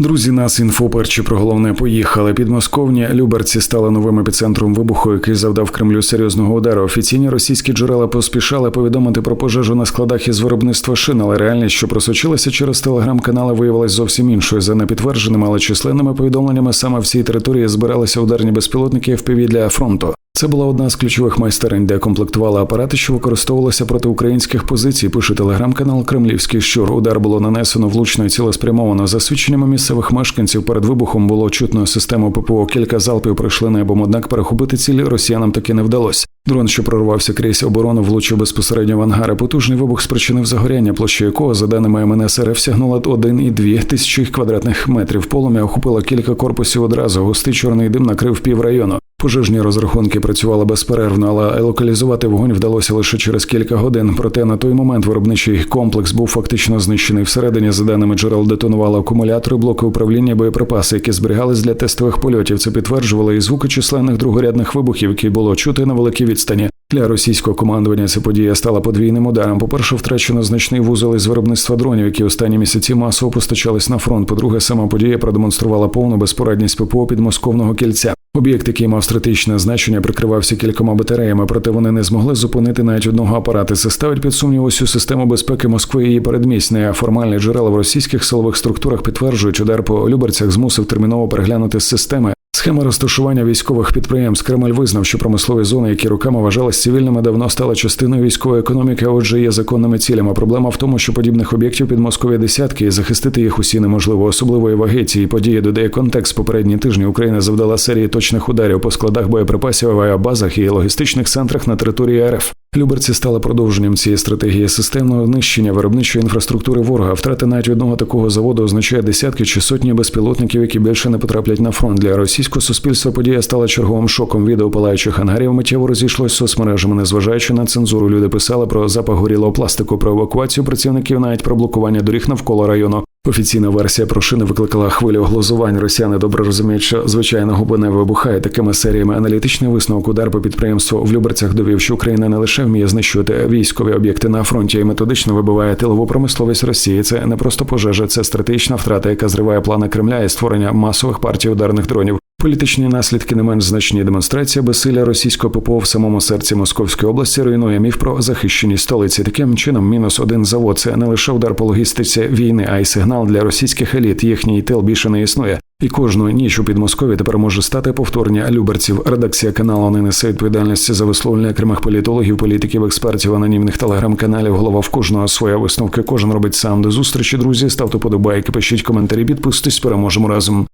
Друзі, нас інфо перші про головне поїхали. Підмосковні Люберці стали новим епіцентром вибуху, який завдав Кремлю серйозного удару. Офіційні російські джерела поспішали повідомити про пожежу на складах із виробництва шин, але реальність, що просочилася через телеграм-канали, виявилась зовсім іншою. За непідтвердженими, але численними повідомленнями саме в цій території збиралися ударні безпілотники FPV для фронту. Це була одна з ключових майстерень, де комплектували апарати, що використовувалися проти українських позицій. Пише телеграм-канал Кремлівський щур. Удар було нанесено влучно і цілеспрямовано. За свідченнями місцевих мешканців перед вибухом було чутно систему ППО. Кілька залпів пройшли небом, однак перехопити цілі росіянам таки не вдалося. Дрон, що прорвався крізь оборону, влучив безпосередньо в ангари. Потужний вибух спричинив загоряння, площа якого, за даними МНС РФ, сягнула 1,2 тисячі квадратних метрів. Полум'я охопило кілька корпусів одразу. Густий чорний дим накрив пів району. Пожежні розрахунки працювали безперервно, але локалізувати вогонь вдалося лише через кілька годин. Проте на той момент виробничий комплекс був фактично знищений. Всередині, за даними джерел, детонували акумулятори, блоки управління, боєприпаси, які зберігались для тестових польотів. Це підтверджували і звуки численних другорядних вибухів, які було чути на великій відстані. Для російського командування ця подія стала подвійним ударом. По-перше, втрачено значний вузол із виробництва дронів, які останні місяці масово постачались на фронт. По-друге, сама подія продемонструвала повну безпорадність ППО підмосковного кільця. Об'єкт, який мав стратегічне значення, прикривався кількома батареями, проте вони не змогли зупинити навіть одного апарата. Це ставить під сумнів усю систему безпеки Москви і її передмісне. А формальні джерела в російських силових структурах підтверджують, удар по Люберцях змусив терміново переглянути системи. Схема розташування військових підприємств Кремль визнав, що промислові зони, які роками вважались цивільними, давно стали частиною військової економіки, а отже, є законними цілями. Проблема в тому, що подібних об'єктів під Москові десятки, і захистити їх усі неможливо. Особливої ваги цієї події додає контекст. Попередні тижні Україна завдала серії точних ударів по складах боєприпасів, авіабазах і логістичних центрах на території РФ. Люберці стали продовженням цієї стратегії системного знищення виробничої інфраструктури ворога. Втрата навіть одного такого заводу означає десятки чи сотні безпілотників, які більше не потраплять на фронт. Для російського суспільства подія стала черговим шоком. Відео палаючих ангарів миттєво розійшлось соцмережами. Незважаючи на цензуру, люди писали про запах горілого пластику, про евакуацію працівників, навіть про блокування доріг навколо району. Офіційна версія про шини викликала хвилю глузувань. Росіяни добре розуміють, що звичайно губи не вибухає такими серіями. Аналітичний висновок удар по підприємству в Люберцях довів, що Україна не лише вміє знищувати військові об'єкти на фронті, й методично вибиває тилову промисловість Росії. Це не просто пожежа, це стратегічна втрата, яка зриває плани Кремля і створення масових партій ударних дронів. Політичні наслідки не менш значні демонстрація безсилля російського ППО в самому серці Московської області руйнує міф про захищеність столиці. Таким чином, мінус один завод це не лише удар по логістиці війни, а й сигнал для російських еліт. Їхній тил більше не існує. І кожну ніч у Підмоскові тепер може стати повторення люберців. Редакція каналу не несе відповідальності за висловлення окремих політологів, політиків, експертів, анонімних телеграм-каналів. Голова в кожного своя висновки. Кожен робить сам. До зустрічі, друзі. Ставте подобайки, пишіть коментарі, підписуйтесь. Переможемо разом.